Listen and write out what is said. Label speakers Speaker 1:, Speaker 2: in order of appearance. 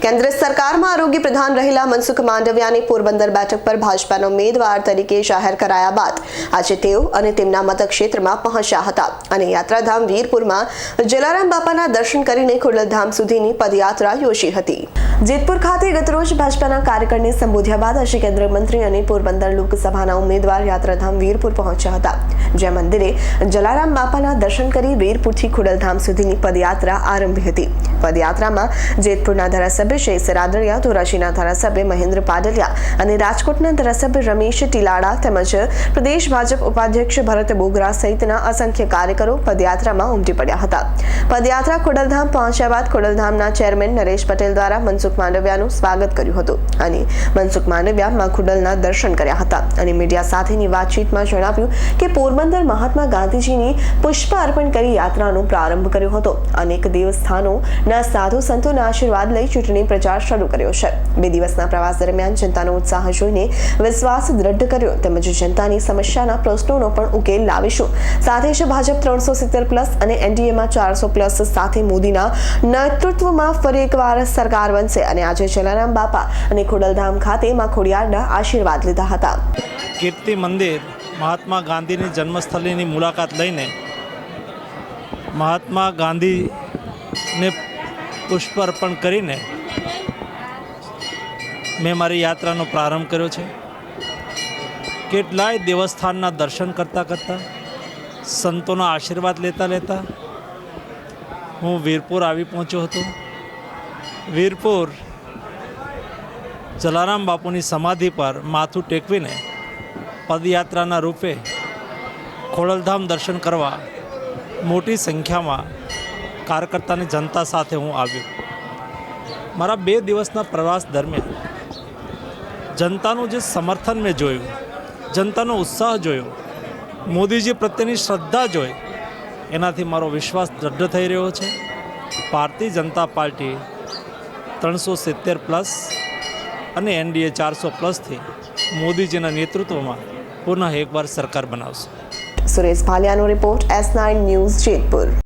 Speaker 1: કેન્દ્ર સરકારમાં આરોગ્ય પ્રધાન રહેલા મનસુખ માંડવિયાને પોરબંદર બેઠક પર ભાજપાના ઉમેદવાર તરીકે જાહેર કરાયા બાદ આજે તેઓ અને તેમના મતક્ષેત્રમાં પહોંચ્યા હતા. અને યાત્રાધામ વીરપુરમાં જલારામ બાપાના દર્શન કરીને ખોડલધામ સુધીની પદયાત્રા યોજી હતી. જેતપુર ખાતે ગતરોજ ભાજપાના કાર્યકરને સંબોધ્યા બાદ આજે કેન્દ્રીય મંત્રી અને પોરબંદર લોકસભાના ઉમેદવાર યાત્રાધામ વીરપુર પહોંચ્યા હતા. જ્યાં મંદિરે જલારામ બાપાના દર્શન કરી વીરપુરથી ખોડલધામ સુધીની પદયાત્રા આરંભી હતી. પદયાત્રામાં જેતપુરના ધારાસભ્ય શ્રી સરાદરિયા ધોરાજીના ધારાસભ્ય મહેન્દ્ર પાડલિયા અને રાજકોટના ધારાસભ્ય રમેશ ટીલાડા તેમજ પ્રદેશ ભાજપ ઉપાધ્યક્ષ ભરત બોગરા સહિતના અસંખ્ય કાર્યકરો પદયાત્રામાં ઉમટી પડ્યા હતા. પદયાત્રા ખોડલધામ પહોંચ્યા બાદ ખોડલધામના ચેરમેન નરેશ પટેલ દ્વારા મનસુખ માંડવિયાનું સ્વાગત કર્યું હતું અને મનસુખ માંડવિયા માં ખુડલના દર્શન કર્યા હતા અને મીડિયા સાથેની વાતચીતમાં જણાવ્યું કે પોરબંદર મહાત્મા ગાંધીજીની પુષ્પ અર્પણ કરી યાત્રાનો પ્રારંભ કર્યો હતો. અનેક દેવસ્થાનોના સાધુ સંતોના આશીર્વાદ લઈ ચૂંટણી પ્રચાર શરૂ કર્યો છે. બે દિવસના પ્રવાસ દરમિયાન જનતાનો ઉત્સાહ જોઈને વિશ્વાસ દ્રઢ કર્યો. તેમજ જનતાની સમસ્યાના પ્રશ્નોનો પણ ઉકેલ લાવીશું. સાથે જ ભાજપ ત્રણસો સિત્તેર પ્લસ અને એનડીએમાં ચારસો પ્લસ સાથે મોદીના નેતૃત્વમાં ફરી એકવાર સરકાર બનશે અને આજે જલારામ બાપા અને ખોડલધામ ખાતે માં ખોડિયારના આશીર્વાદ લીધા હતા.
Speaker 2: કીર્તિ મંદિર, મહાત્મા ગાંધીની જન્મસ્થળીની મુલાકાત લઈને મહાત્મા ગાંધીને પુષ્પ અર્પણ કરીને મેં મારી યાત્રાનો પ્રારંભ કર્યો છે. કેટલાય દેવસ્થાનના દર્શન કરતાં કરતાં, સંતોના આશીર્વાદ લેતા લેતા હું વીરપુર આવી પહોંચ્યો હતો. વીરપુર જલારામ બાપુની સમાધિ પર માથું ટેકવીને પદયાત્રાના રૂપે ખોડલધામ દર્શન કરવા મોટી સંખ્યામાં કાર્યકર્તાની જનતા સાથે હું આવ્યો. મારા બે દિવસના પ્રવાસ દરમિયાન જનતાનું જે સમર્થન મેં જોયું, જનતાનો ઉત્સાહ જોયો, મોદીજી પ્રત્યેની શ્રદ્ધા જોઈ, એનાથી મારો વિશ્વાસ દ્રઢ થઈ રહ્યો છે. ભારતીય જનતા પાર્ટી ત્રણસો સિત્તેર પ્લસ અને એનડીએ ચારસો પ્લસથી મોદીજીના નેતૃત્વમાં પુનઃ એકવાર સરકાર બનાવશે.
Speaker 1: Suresh ભાલિયાનો report S nine news Jetpur.